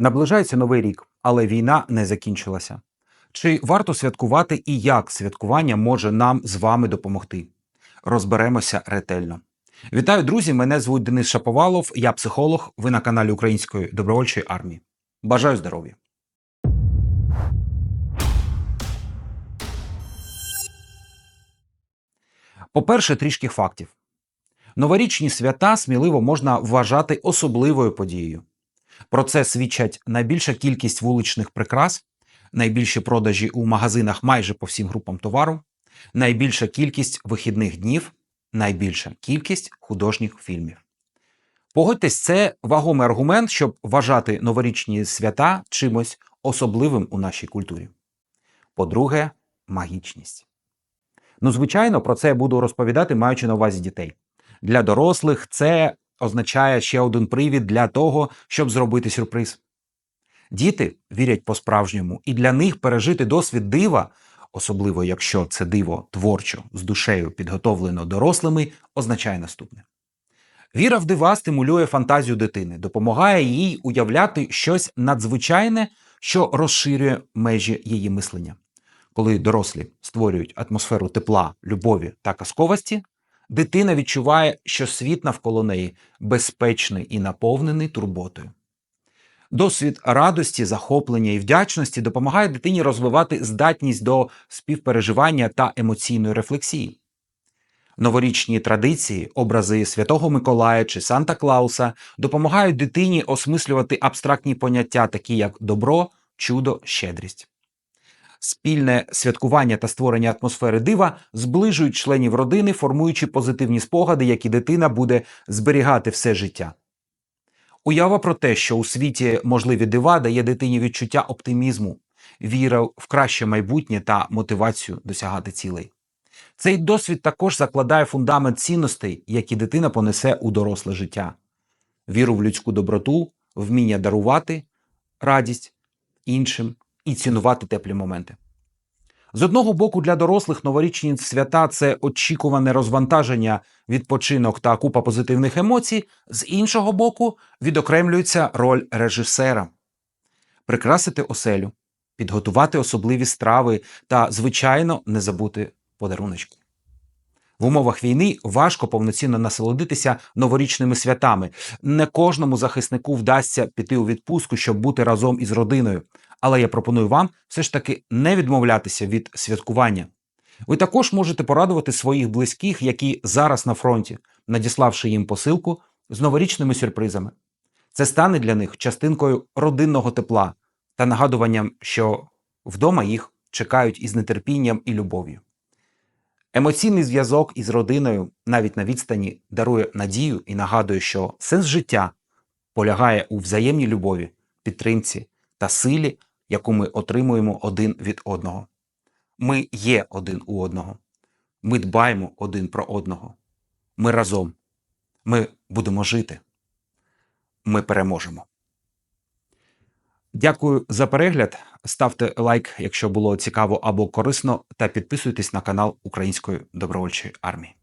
Наближається новий рік, але війна не закінчилася. Чи варто святкувати і як святкування може нам з вами допомогти? Розберемося ретельно. Вітаю, друзі! Мене звуть Денис Шаповалов, я психолог. Ви на каналі Української добровольчої армії. Бажаю здоров'я! По-перше, трішки фактів. Новорічні свята сміливо можна вважати особливою подією. Про це свідчать найбільша кількість вуличних прикрас, найбільші продажі у магазинах майже по всім групам товару, найбільша кількість вихідних днів, найбільша кількість художніх фільмів. Погодьтесь, це вагомий аргумент, щоб вважати новорічні свята чимось особливим у нашій культурі. По-друге, магічність. Ну, звичайно, про це я буду розповідати, маючи на увазі дітей. Для дорослих це означає ще один привід для того, щоб зробити сюрприз. Діти вірять по-справжньому, і для них пережити досвід дива, особливо якщо це диво творчо з душею підготовлено дорослими, означає наступне. Віра в дива стимулює фантазію дитини, допомагає їй уявляти щось надзвичайне, що розширює межі її мислення. Коли дорослі створюють атмосферу тепла, любові та казковості, дитина відчуває, що світ навколо неї безпечний і наповнений турботою. Досвід радості, захоплення і вдячності допомагає дитині розвивати здатність до співпереживання та емоційної рефлексії. Новорічні традиції, образи Святого Миколая чи Санта Клауса допомагають дитині осмислювати абстрактні поняття, такі як добро, чудо, щедрість. Спільне святкування та створення атмосфери дива зближують членів родини, формуючи позитивні спогади, які дитина буде зберігати все життя. Уява про те, що у світі можливі дива дає дитині відчуття оптимізму, віра в краще майбутнє та мотивацію досягати цілей. Цей досвід також закладає фундамент цінностей, які дитина понесе у доросле життя: віру в людську доброту, вміння дарувати радість іншим і цінувати теплі моменти. З одного боку, для дорослих новорічні свята це очікуване розвантаження, відпочинок та купа позитивних емоцій, з іншого боку, відокремлюється роль режисера прикрасити оселю, підготувати особливі страви та, звичайно, не забути подаруночки. В умовах війни важко повноцінно насолодитися новорічними святами. Не кожному захиснику вдасться піти у відпустку, щоб бути разом із родиною. Але я пропоную вам все ж таки не відмовлятися від святкування. Ви також можете порадувати своїх близьких, які зараз на фронті, надіславши їм посилку з новорічними сюрпризами. Це стане для них частинкою родинного тепла та нагадуванням, що вдома їх чекають із нетерпінням і любов'ю. Емоційний зв'язок із родиною навіть на відстані дарує надію і нагадує, що сенс життя полягає у взаємній любові, підтримці та силі, яку ми отримуємо один від одного. Ми є один у одного. Ми дбаємо один про одного. Ми разом. Ми будемо жити. Ми переможемо. Дякую за перегляд. Ставте лайк, якщо було цікаво або корисно, та підписуйтесь на канал Української добровольчої армії.